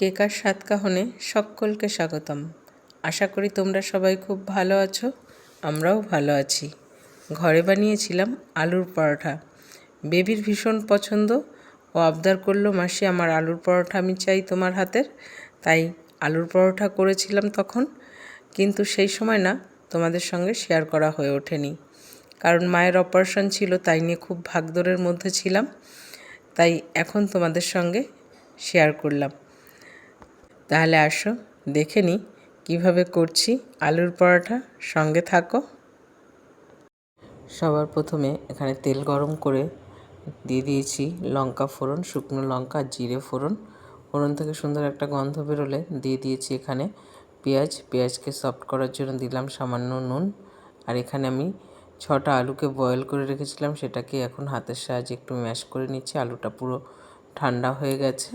কেকার সাতকাহনে সকলকে স্বাগতম। আশা করি তোমরা সবাই খুব ভালো আছো, আমরাও ভালো আছি। ঘরে বানিয়েছিলাম আলুর পরোটা বেবির ভীষণ পছন্দ। ও আবদার করল, মাসি, আমার আলুর পরোটা আমি চাই তোমার হাতের। তাই আলুর পরোটা করেছিলাম তখন, কিন্তু সেই সময় না, তোমাদের সঙ্গে শেয়ার করা হয়ে ওঠেনি। কারণ মায়ের অপারেশন ছিল, তাই নিয়ে খুব ভাগদৌড়ের মধ্যে ছিলাম। তাই এখন তোমাদের সঙ্গে শেয়ার করলাম। তাহলে আসো, দেখে নিই কীভাবে করছি আলুর পরোটা। সঙ্গে থাকো। সবার প্রথমে এখানে তেল গরম করে দিয়ে দিয়েছি লঙ্কা ফোড়ন, শুকনো লঙ্কা, জিরে ফোড়ন। ফোড়ন থেকে সুন্দর একটা গন্ধ বেরোলে দিয়ে দিয়েছি এখানে পেঁয়াজ। পেঁয়াজকে সফট করার জন্য দিলাম সামান্য নুন। আর এখানে আমি ছটা আলুকে বয়েল করে রেখেছিলাম, সেটাকে এখন হাতের সাহায্যে একটু ম্যাশ করে নিচ্ছি। আলুটা পুরো ঠান্ডা হয়ে গেছে।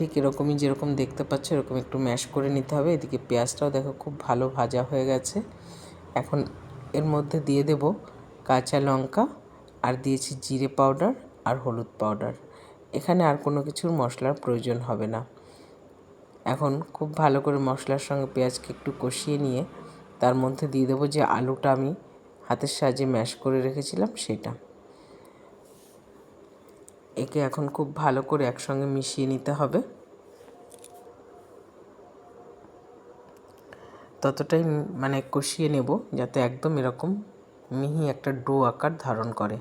ঠিক এরকমই যেরকম দেখতে পাচ্ছ, এরকম একটু ম্যাশ করে নিতে হবে। এদিকে পেঁয়াজটাও দেখো খুব ভালো ভাজা হয়ে গেছে। এখন এর মধ্যে দিয়ে দেব কাঁচা লঙ্কা আর দিয়েছি জিরে পাউডার আর হলুদ পাউডার এখানে আর কোনো কিছুর মশলার প্রয়োজন হবে না। এখন খুব ভালো করে মশলার সঙ্গে পেঁয়াজকে একটু কষিয়ে নিয়ে তার মধ্যে দিয়ে দেবো যে আলুটা আমি হাতের সাহায্যে ম্যাশ করে রেখেছিলাম সেটা। একে এখন খুব ভালো করে একসঙ্গে মিশিয়ে নিতে হবে। ততটাই মানে কষিয়ে নেব যাতে একদম এরকম মিহি একটা ডো আকার ধারণ করে।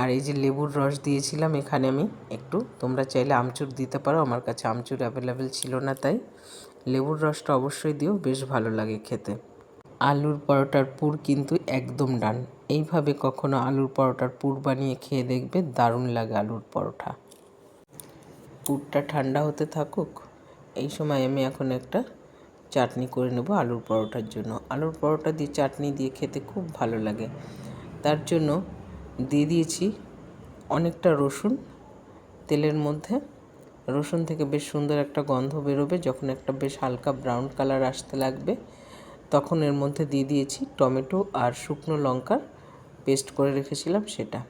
আর এই যে লেবুর রস দিয়েছিলাম এখানে আমি, একটু তোমরা চাইলে আমচুর দিতে পারো, আমার কাছে আমচুর অ্যাভেলেবেল ছিল না তাই। লেবুর রসটা অবশ্যই দিও, বেশ ভালো লাগে খেতে। আলুর পরোটার পুর কিন্তু একদম ডান। এইভাবে কখনো আলুর পরোটার পুর বানিয়ে খেয়ে দেখবে দারুণ লাগে আলুর পরোটা। পুরটা ঠান্ডা হতে থাকুক, এই সময় আমি এখন একটা চাটনি করে নেব আলুর পরোটার জন্য। আলুর পরোটা দিয়ে চাটনি দিয়ে খেতে খুব ভালো লাগে। তার জন্য দিয়ে দিয়েছি অনেকটা রসুন, তেলের মধ্যে। রসুন থেকে বেশ সুন্দর একটা গন্ধ বেরোবে, যখন একটা বেশ হালকা ব্রাউন কালার আসতে লাগবে। তখন এর মধ্যে দিয়ে দিয়েছি টমেটো আর শুকনো লঙ্কার পেস্ট করে রেখেছিলাম সেটা।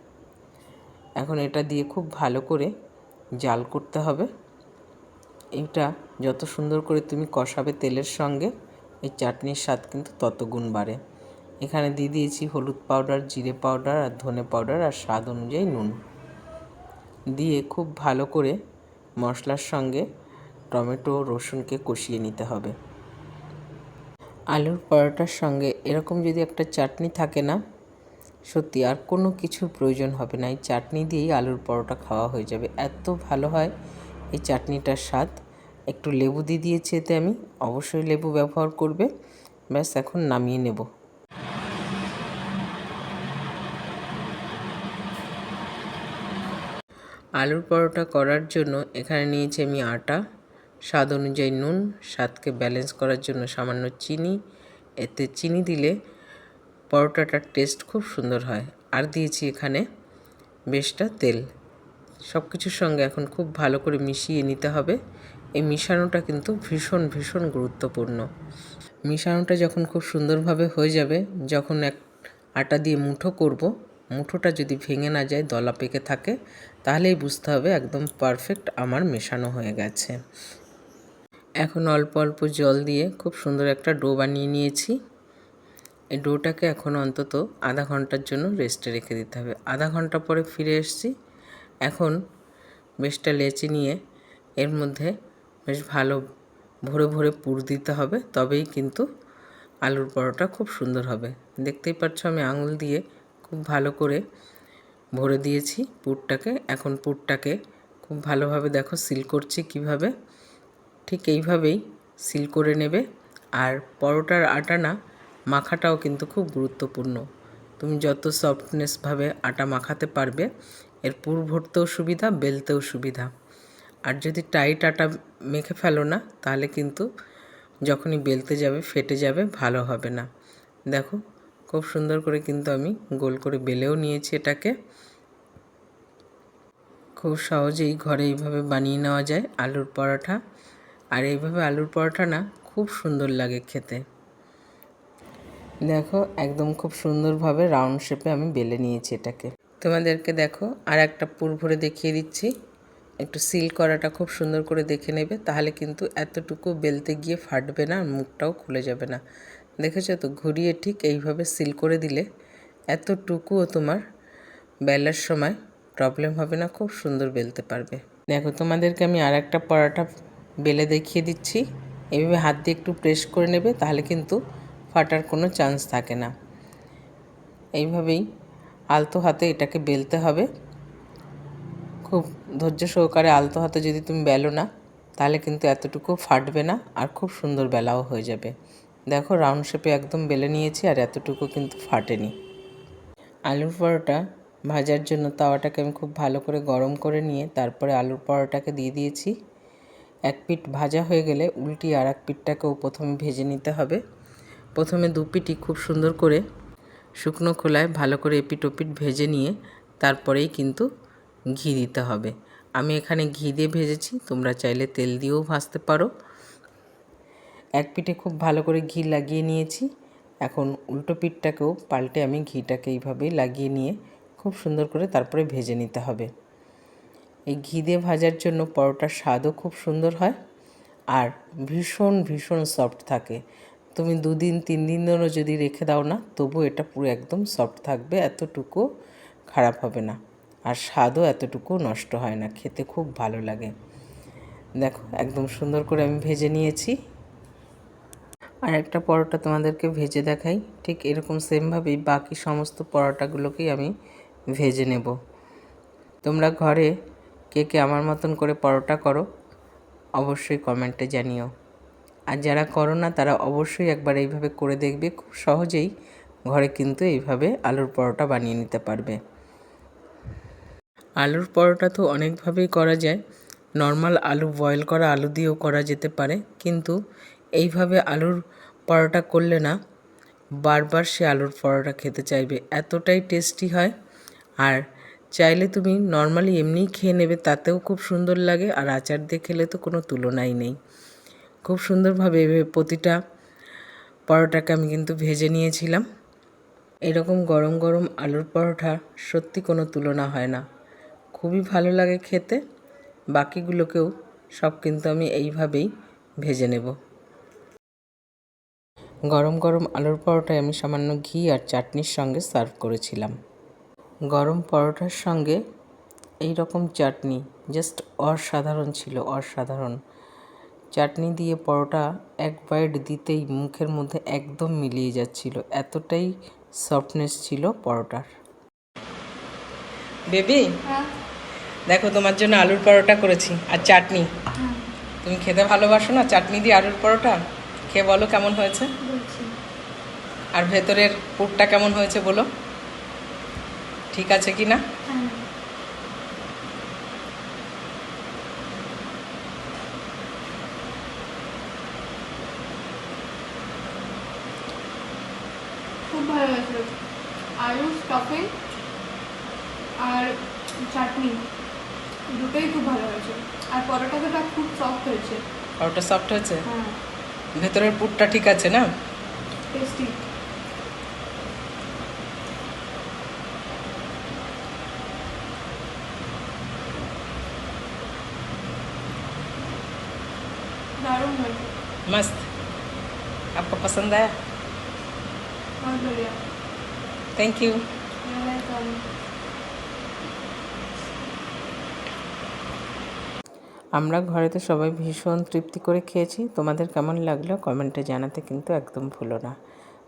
এখন এটা দিয়ে খুব ভালো করে জাল করতে হবে। এটা যত সুন্দর করে তুমি কষাবে তেলের সঙ্গে, এই চাটনির স্বাদ কিন্তু তত গুণ বাড়ে। এখানে দিয়ে দিয়েছি হলুদ পাউডার, জিরে পাউডার আর ধনে পাউডার আর স্বাদ অনুযায়ী নুন। দিয়ে খুব ভালো করে মশলার সঙ্গে টমেটো রসুনকে কষিয়ে নিতে হবে। আলুর পরোটার সঙ্গে এরকম যদি একটা চাটনি থাকে না, সত্যি আর কোনো কিছুর প্রয়োজন হবে না। এই চাটনি দিয়েই আলুর পরোটা খাওয়া হয়ে যাবে। এত ভালো হয় এই চাটনিটার স্বাদ। একটু লেবু দিয়ে দিয়েছি এতে আমি। অবশ্যই লেবু ব্যবহার করবে। ব্যাস, এখন নামিয়ে নেব। আলুর পরোটা করার জন্য এখানে নিয়েছি আমি আটা। স্বাদ অনুযায়ী নুন, স্বাদকে ব্যালেন্স করার জন্য সামান্য চিনি। এতে চিনি দিলে পরোটাটার টেস্ট খুব সুন্দর হয়। আর দিয়েছি এখানে বেশটা তেল। সব কিছুর সঙ্গে এখন খুব ভালো করে মিশিয়ে নিতে হবে। এই মিশানোটা কিন্তু ভীষণ ভীষণ গুরুত্বপূর্ণ। মিশানোটা যখন খুব সুন্দরভাবে হয়ে যাবে, যখন এক আটা দিয়ে মুঠো করব, মুঠোটা যদি ভেঙে না যায়, দলা পেকে থাকে, তাহলেই বুঝতে হবে একদম পারফেক্ট আমার মেশানো হয়ে গেছে। এখন অল্প অল্প জল দিয়ে খুব সুন্দর একটা ডো বানিয়ে নিয়েছি। এই ডোটাকে এখন অন্তত আধা ঘণ্টার জন্য রেস্টে রেখে দিতে হবে। আধা ঘণ্টা পরে ফিরে এসেছি। এখন বেশটা লেচি নিয়ে এর মধ্যে বেশ ভালো ভরে ভরে পুর দিতে হবে, তবেই কিন্তু আলুর পরোটা খুব সুন্দর হবে। দেখতেই পাচ্ছ আমি আঙুল দিয়ে খুব ভালো করে ভরে দিয়েছি পুরটাকে। এখন পুরটাকে খুব ভালোভাবে দেখো সিল করছি কীভাবে। ঠিক এইভাবেই সিল করে নেবে। আর পরোটার আটা না, মাখাটাও কিন্তু খুব গুরুত্বপূর্ণ। তুমি যত সফটনেসভাবে আটা মাখাতে পারবে, এর পুর ভরতেও সুবিধা, বেলতেও সুবিধা। আর যদি টাইট আটা মেখে ফেলো না, তাহলে কিন্তু যখনই বেলতে যাবে, ফেটে যাবে, ভালো হবে না। দেখো, খুব সুন্দর করে কিন্তু আমি গোল করে বেলেও নিয়েছি এটাকে। খুব সহজেই ঘরে এইভাবে বানিয়ে নেওয়া যায়, আলুর পরোটা। আর এইভাবে আলুর পরোটা না খুব সুন্দর লাগে খেতে। দেখো, একদম খুব সুন্দরভাবে রাউন্ড শেপে আমি বেলে নিয়েছি এটাকে। তোমাদেরকে দেখো আর একটা পুর ভরে দেখিয়ে দিচ্ছি। একটু সিল করাটা খুব সুন্দর করে দেখে নেবে, তাহলে কিন্তু এতটুকু বেলতে গিয়ে ফাটবে না, আর মুখটাও খুলে যাবে না। দেখেছ তো, ঘুরিয়ে ঠিক এইভাবে সিল করে দিলে এতটুকুও তোমার বেলার সময় প্রবলেম হবে না, খুব সুন্দর বেলতে পারবে। দেখো, তোমাদেরকে আমি আর একটা পরাটা বেলে দেখিয়ে দিচ্ছি। এইভাবে হাত দিয়ে একটু প্রেস করে নেবে, তাহলে কিন্তু ফাটার কোনো চান্স থাকে না। এইভাবেই আলতো হাতে এটাকে বেলতে হবে। খুব ধৈর্য সহকারে আলতো হাতে যদি তুমি বেলো না, তাহলে কিন্তু এতটুকু ফাটবে না আর খুব সুন্দর বেলাও হয়ে যাবে। দেখো রাউন্ড শেপে একদম বেলে নিয়েছি আর এতটুকু কিন্তু ফাটেনি। আলুর পরোটা ভাজার জন্য তাওয়াটাকে আমি খুব ভালো করে গরম করে নিয়ে তারপরে আলুর পরোটাকে দিয়ে দিয়েছি। এক পিঠ ভাজা হয়ে গেলে উল্টি আর এক পিঠটাকেও প্রথমে ভেজে নিতে হবে। প্রথমে দু পিঠই খুব সুন্দর করে শুকনো খোলায় ভালো করে এপিট ওপিট ভেজে নিয়ে তারপরেই কিন্তু ঘি দিতে হবে। আমি এখানে ঘি দিয়ে ভেজেছি, তোমরা চাইলে তেল দিয়েও ভাজতে পারো। এক পিঠে খুব ভালো করে ঘি লাগিয়ে নিয়েছি। এখন উল্টো পিঠটাকেও পাল্টে আমি ঘিটাকে এইভাবেই লাগিয়ে নিয়ে খুব সুন্দর করে তারপরে ভেজে নিতে হবে। এই ঘি দিয়ে ভাজার জন্য পরোটার স্বাদও খুব সুন্দর হয় আর ভীষণ ভীষণ সফট থাকে। তুমি দুদিন তিন দিন ধরে যদি রেখে দাও না তবু এটা পুরো একদম সফট থাকবে, এতটুকু খারাপ হবে না। আর স্বাদও এতটুকু নষ্ট হয় না, খেতে খুব ভালো লাগে। দেখো, একদম সুন্দর করে আমি ভেজে নিয়েছি। আর একটা পরোটা তোমাদেরকে ভেজে দেখাই। ঠিক এরকম সেমভাবেই বাকি সমস্ত পরোটাগুলোকেই আমি ভেজে নেব। তোমরা ঘরে কে কে আমার মতন করে পরোটা করো, অবশ্যই কমেন্টে জানিও। আর যারা করো না, তারা অবশ্যই একবার এইভাবে করে দেখবে, খুব সহজেই ঘরে কিন্তু এইভাবে আলুর পরোটা বানিয়ে নিতে পারবে। আলুর পরোটা তো অনেকভাবেই করা যায়, নর্মাল আলু বয়েল করা, আলু দিয়েও করা যেতে পারে, কিন্তু এইভাবে আলুর পরোটা করলে না, বারবার সে আলুর পরোটা খেতে চাইবে। এতটাই টেস্টি হয়, আর চাইলে তুমি নর্মালি এমনিই খেয়ে নেবে, তাতেও খুব সুন্দর লাগে আর আচার দিয়ে খেলে তো কোনো তুলনাই নেই। খুব সুন্দরভাবে প্রতিটা পরোটাকে আমি কিন্তু ভেজে নিয়েছিলাম। এরকম গরম গরম আলুর পরোটা সত্যি কোনো তুলনা হয় না। খুবই ভালো লাগে খেতে, বাকিগুলোকেও সব কিন্তু আমি এইভাবেই ভেজে নেব। গরম গরম আলুর পরোটায় আমি সামান্য ঘি আর চাটনির সঙ্গে সার্ভ করেছিলাম। গরম পরোটার সঙ্গে এই রকম চাটনি জাস্ট অসাধারণ ছিল অসাধারণ। চাটনি দিয়ে পরোটা এক বাইট দিতেই মুখের মধ্যে একদম মিলিয়ে যাচ্ছিল এতটাই সফটনেস ছিল পরোটার। বেবি? দেখো তোমার জন্য আলুর পরোটা করেছি আর চাটনি। তুমি খেতে ভালোবাসো না? চাটনি দিয়ে আলুর পরোটা? খেয়ে বলো কেমন হয়েছে? আর ভেতরের পুরটা কেমন হয়েছে বলো? ঠিক আছে কি না? আলু স্টফিং আর চাটনি দুটোই খুব ভালো হয়েছে। আর পরোটাটা খুব সফট হয়েছে। পরোটা সফট হয়েছে? হ্যাঁ। ভেতরের পুরটা ঠিক আছে না? টেস্টি मस्त आपको पसंद आया बहुत बढ़िया थैंक यू You're welcome. আমরা ঘরেতে সবাই ভীষণ তৃপ্তি করে খেয়েছি তোমাদের কেমন লাগলো কমেন্টে জানাতে কিন্তু একদম ভুলো না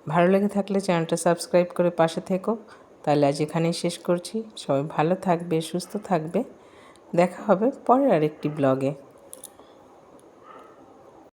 ভালো লেগে থাকলে চ্যানেলটা সাবস্ক্রাইব করে পাশে থেকো তাহলে আজ এখানেই শেষ করছি সবাই ভালো থাকবে সুস্থ থাকবে দেখা হবে পরের আরেকটি ব্লগে